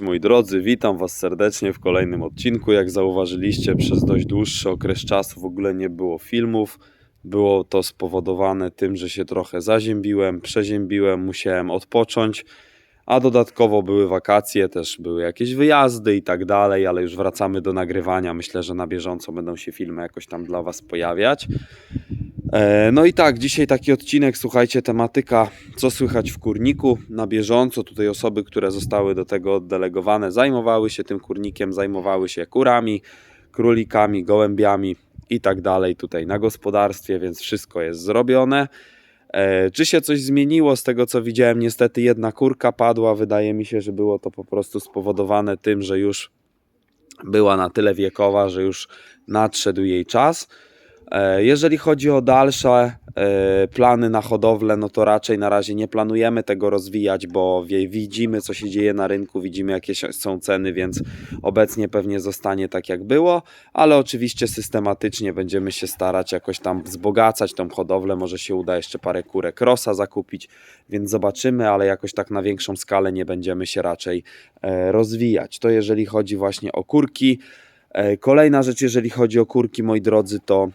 Moi drodzy, witam Was serdecznie w kolejnym odcinku. Jak zauważyliście, przez dość dłuższy okres czasu w ogóle nie było filmów. Było to spowodowane tym, że się trochę zaziębiłem, przeziębiłem, musiałem odpocząć, a dodatkowo były wakacje, też były jakieś wyjazdy i tak dalej, ale już wracamy do nagrywania. Myślę, że na bieżąco będą się filmy jakoś tam dla Was pojawiać. E, No i tak, dzisiaj taki odcinek, słuchajcie, tematyka, co słychać w kurniku na bieżąco. Tutaj osoby, które zostały do tego oddelegowane, zajmowały się tym kurnikiem, zajmowały się kurami, królikami, gołębiami i tak dalej tutaj na gospodarstwie, więc wszystko jest zrobione. E, Czy się coś zmieniło z tego, co widziałem? Niestety jedna kurka padła. Wydaje mi się, że było to po prostu spowodowane tym, że już była na tyle wiekowa, że już nadszedł jej czas. E, Jeżeli chodzi o dalsze e, plany na hodowlę, no to raczej na razie nie planujemy tego rozwijać, bo widzimy, co się dzieje na rynku, widzimy, jakie są ceny, więc obecnie pewnie zostanie tak, jak było, ale oczywiście systematycznie będziemy się starać jakoś tam wzbogacać tą hodowlę. Może się uda jeszcze parę kurek rosa zakupić, więc zobaczymy, ale jakoś tak na większą skalę nie będziemy się raczej e, rozwijać. To jeżeli chodzi właśnie o kurki. Kolejna rzecz, jeżeli chodzi o kurki, moi drodzy, to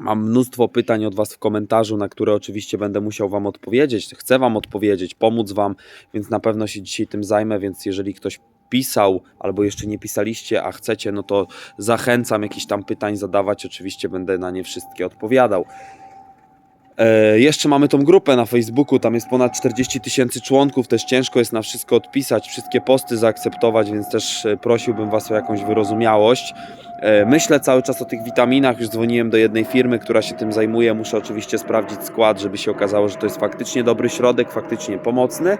Mam mnóstwo pytań od Was w komentarzu, na które oczywiście będę musiał Wam odpowiedzieć. Chcę Wam odpowiedzieć, pomóc Wam, więc na pewno się dzisiaj tym zajmę. Więc jeżeli ktoś pisał albo jeszcze nie pisaliście, a chcecie, no to zachęcam jakieś tam pytań zadawać. Oczywiście będę na nie wszystkie odpowiadał. E, jeszcze mamy tą grupę na Facebooku, tam jest ponad 40 tysięcy członków, też ciężko jest na wszystko odpisać, wszystkie posty zaakceptować, więc też e, prosiłbym Was o jakąś wyrozumiałość. E, Myślę cały czas o tych witaminach, już dzwoniłem do jednej firmy, która się tym zajmuje, muszę oczywiście sprawdzić skład, żeby się okazało, że to jest faktycznie dobry środek, faktycznie pomocny.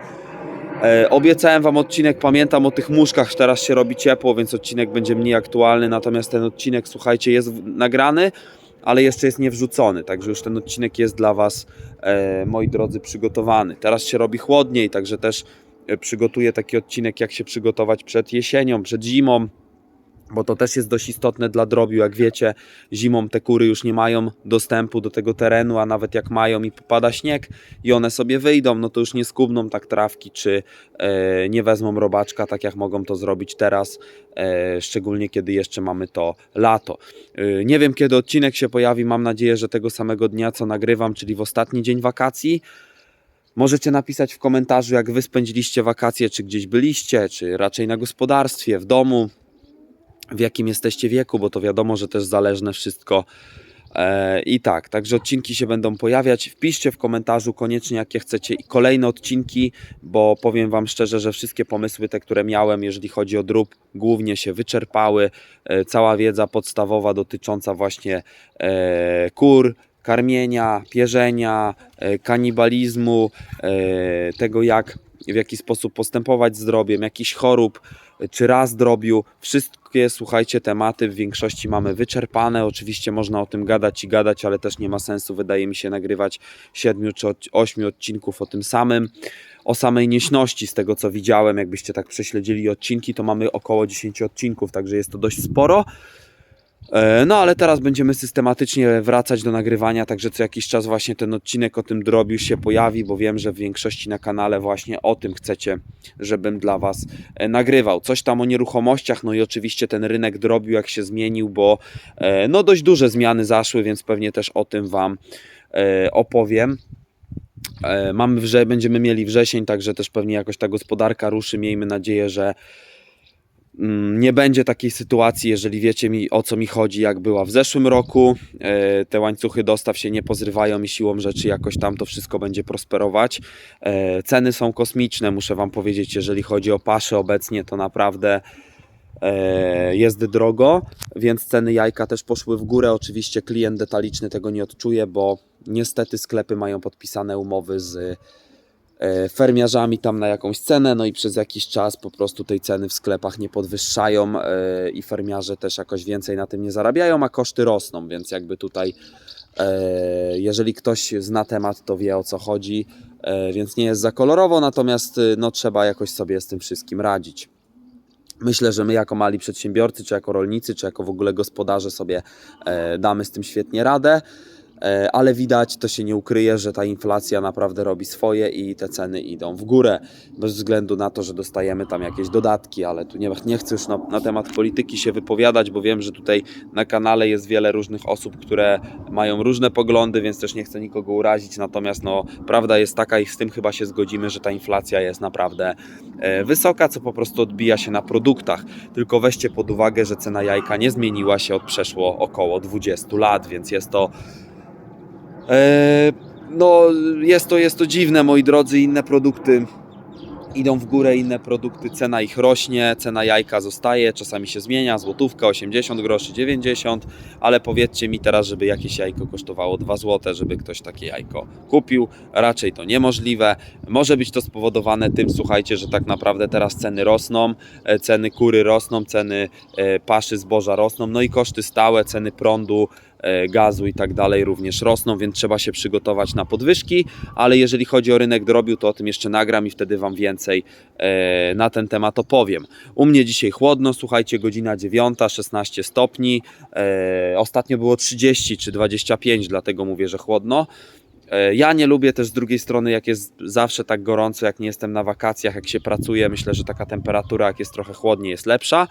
Obiecałem Wam odcinek, pamiętam o tych muszkach, teraz się robi ciepło, więc odcinek będzie mniej aktualny, natomiast ten odcinek, słuchajcie, jest nagrany, ale jeszcze jest nie wrzucony, także już ten odcinek jest dla Was, e, moi drodzy, przygotowany. Teraz się robi chłodniej, także też e, przygotuję taki odcinek, jak się przygotować przed jesienią, przed zimą, bo to też jest dość istotne dla drobiu. Jak wiecie, zimą te kury już nie mają dostępu do tego terenu, a nawet jak mają i popada śnieg i one sobie wyjdą, no to już nie skubną tak trawki, czy e, nie wezmą robaczka, tak jak mogą to zrobić teraz, e, szczególnie kiedy jeszcze mamy to lato. E, nie wiem, kiedy odcinek się pojawi, mam nadzieję, że tego samego dnia, co nagrywam, czyli w ostatni dzień wakacji. Możecie napisać w komentarzu, jak wy spędziliście wakacje, czy gdzieś byliście, czy raczej na gospodarstwie, w domu, w jakim jesteście wieku, bo to wiadomo, że też zależne wszystko. E, I tak, także odcinki się będą pojawiać. Wpiszcie w komentarzu koniecznie, jakie chcecie i kolejne odcinki, bo powiem Wam szczerze, że wszystkie pomysły, te, które miałem, jeżeli chodzi o drób, głównie się wyczerpały. E, Cała wiedza podstawowa dotycząca właśnie e, kur, karmienia, pierzenia, kanibalizmu, tego jak w jaki sposób postępować z drobiem, jakichś chorób, czy raz drobiu. Wszystkie, słuchajcie, tematy w większości mamy wyczerpane. Oczywiście można o tym gadać i gadać, ale też nie ma sensu, wydaje mi się, nagrywać 7 czy 8 odcinków o tym samym. O samej nieśności, z tego co widziałem, jakbyście tak prześledzili odcinki, to mamy około 10 odcinków, także jest to dość sporo. E, No ale teraz będziemy systematycznie wracać do nagrywania, także co jakiś czas właśnie ten odcinek o tym drobiu się pojawi, bo wiem, że w większości na kanale właśnie o tym chcecie, żebym dla Was e, nagrywał. Coś tam o nieruchomościach, no i oczywiście ten rynek drobiu jak się zmienił, bo e, no dość duże zmiany zaszły, więc pewnie też o tym Wam opowiem. Mamy wrze- będziemy mieli wrzesień, także też pewnie jakoś ta gospodarka ruszy. Miejmy nadzieję, że nie będzie takiej sytuacji, jeżeli wiecie mi o co mi chodzi, jak była w zeszłym roku. E, Te łańcuchy dostaw się nie pozrywają i siłą rzeczy jakoś tam to wszystko będzie prosperować. E, Ceny są kosmiczne, muszę Wam powiedzieć, jeżeli chodzi o pasze obecnie, to naprawdę e, jest drogo, więc ceny jajka też poszły w górę. Oczywiście klient detaliczny tego nie odczuje, bo niestety sklepy mają podpisane umowy z fermiarzami tam na jakąś cenę, no i przez jakiś czas po prostu tej ceny w sklepach nie podwyższają e, i fermiarze też jakoś więcej na tym nie zarabiają, a koszty rosną, więc jakby tutaj e, jeżeli ktoś zna temat, to wie o co chodzi, e, więc nie jest za kolorowo, natomiast e, no, trzeba jakoś sobie z tym wszystkim radzić. Myślę, że my jako mali przedsiębiorcy, czy jako rolnicy, czy jako w ogóle gospodarze sobie e, damy z tym świetnie radę. E, ale widać, to się nie ukryje, że ta inflacja naprawdę robi swoje i te ceny idą w górę, bez względu na to, że dostajemy tam jakieś dodatki, ale tu nie, nie chcę już na, na temat polityki się wypowiadać, bo wiem, że tutaj na kanale jest wiele różnych osób, które mają różne poglądy, więc też nie chcę nikogo urazić, natomiast no, prawda jest taka i z tym chyba się zgodzimy, że ta inflacja jest naprawdę e, wysoka, co po prostu odbija się na produktach. Tylko weźcie pod uwagę, że cena jajka nie zmieniła się od przeszło około 20 lat, więc jest to no jest to, jest to dziwne, moi drodzy, inne produkty idą w górę, inne produkty, cena ich rośnie, cena jajka zostaje, czasami się zmienia, złotówka, 80 groszy, 90, ale powiedzcie mi teraz, żeby jakieś jajko kosztowało 2 zł, żeby ktoś takie jajko kupił, raczej to niemożliwe. Może być to spowodowane tym, słuchajcie, że tak naprawdę teraz ceny rosną, e, ceny kury rosną, ceny e, paszy zboża rosną, no i koszty stałe, ceny prądu, e, gazu i tak dalej również rosną, więc trzeba się przygotować na podwyżki, ale jeżeli chodzi o rynek drobiu, to o tym jeszcze nagram i wtedy Wam więcej e, na ten temat opowiem. U mnie dzisiaj chłodno, słuchajcie, godzina 9, 16 stopni, e, ostatnio było 30 czy 25, dlatego mówię, że chłodno. E, Ja nie lubię też z drugiej strony, jak jest zawsze tak gorąco, jak nie jestem na wakacjach, jak się pracuje. Myślę, że taka temperatura, jak jest trochę chłodniej, jest lepsza.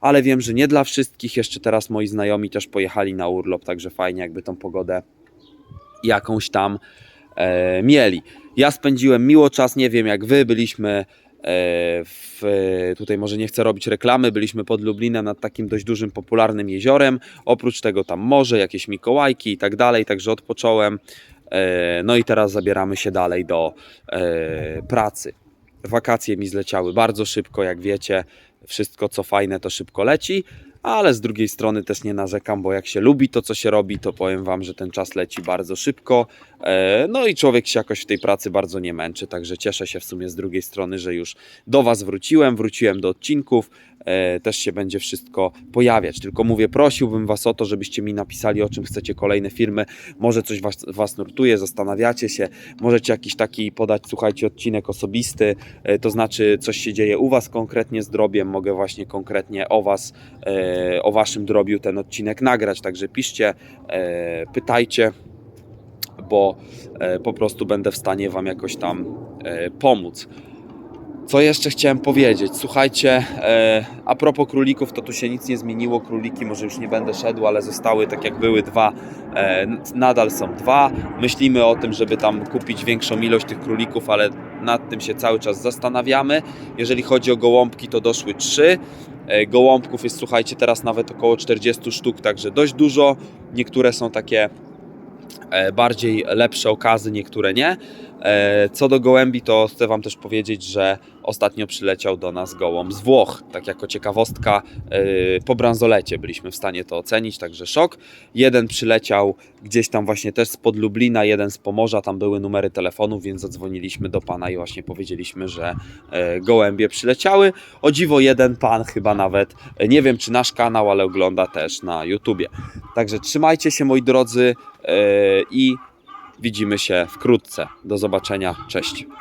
Ale wiem, że nie dla wszystkich. Jeszcze teraz moi znajomi też pojechali na urlop, także fajnie, jakby tą pogodę jakąś tam e, mieli. Ja spędziłem miło czas, nie wiem jak wy, byliśmy e, w, tutaj może nie chcę robić reklamy, byliśmy pod Lublinem nad takim dość dużym, popularnym jeziorem. Oprócz tego tam morze, jakieś Mikołajki i tak dalej, także odpocząłem. E, No i teraz zabieramy się dalej do e, pracy. Wakacje mi zleciały bardzo szybko, jak wiecie. Wszystko co fajne to szybko leci, ale z drugiej strony też nie narzekam, bo jak się lubi to, co się robi, to powiem Wam, że ten czas leci bardzo szybko. E, No i człowiek się jakoś w tej pracy bardzo nie męczy, także cieszę się w sumie z drugiej strony, że już do Was wróciłem, wróciłem do odcinków. E, Też się będzie wszystko pojawiać. Tylko mówię, prosiłbym Was o to, żebyście mi napisali, o czym chcecie kolejne filmy. Może coś Was, was nurtuje, zastanawiacie się, możecie jakiś taki podać, słuchajcie, odcinek osobisty, e, to znaczy coś się dzieje u Was konkretnie z drobiem, mogę właśnie konkretnie o Was, o Waszym drobiu ten odcinek nagrać, także piszcie, e, pytajcie, bo e, po prostu będę w stanie Wam jakoś tam e, pomóc. Co jeszcze chciałem powiedzieć? Słuchajcie, e, a propos królików, to tu się nic nie zmieniło. Króliki może już nie będę szedł, ale zostały tak jak były dwa. E, nadal są dwa. Myślimy o tym, żeby tam kupić większą ilość tych królików, ale nad tym się cały czas zastanawiamy. Jeżeli chodzi o gołąbki, to doszły trzy. E, gołąbków jest, słuchajcie, teraz nawet około 40 sztuk, także dość dużo. Niektóre są takie bardziej lepsze okazy, niektóre nie. E, Co do gołębi, to chcę Wam też powiedzieć, że ostatnio przyleciał do nas gołąb z Włoch. Tak jako ciekawostka, e, po bransolecie byliśmy w stanie to ocenić, także szok. Jeden przyleciał gdzieś tam właśnie też spod Lublina, jeden z Pomorza, tam były numery telefonów, więc zadzwoniliśmy do Pana i właśnie powiedzieliśmy, że e, gołębie przyleciały. O dziwo jeden Pan chyba nawet, nie wiem czy nasz kanał, ale ogląda też na YouTubie. Także trzymajcie się moi drodzy i widzimy się wkrótce. Do zobaczenia, cześć.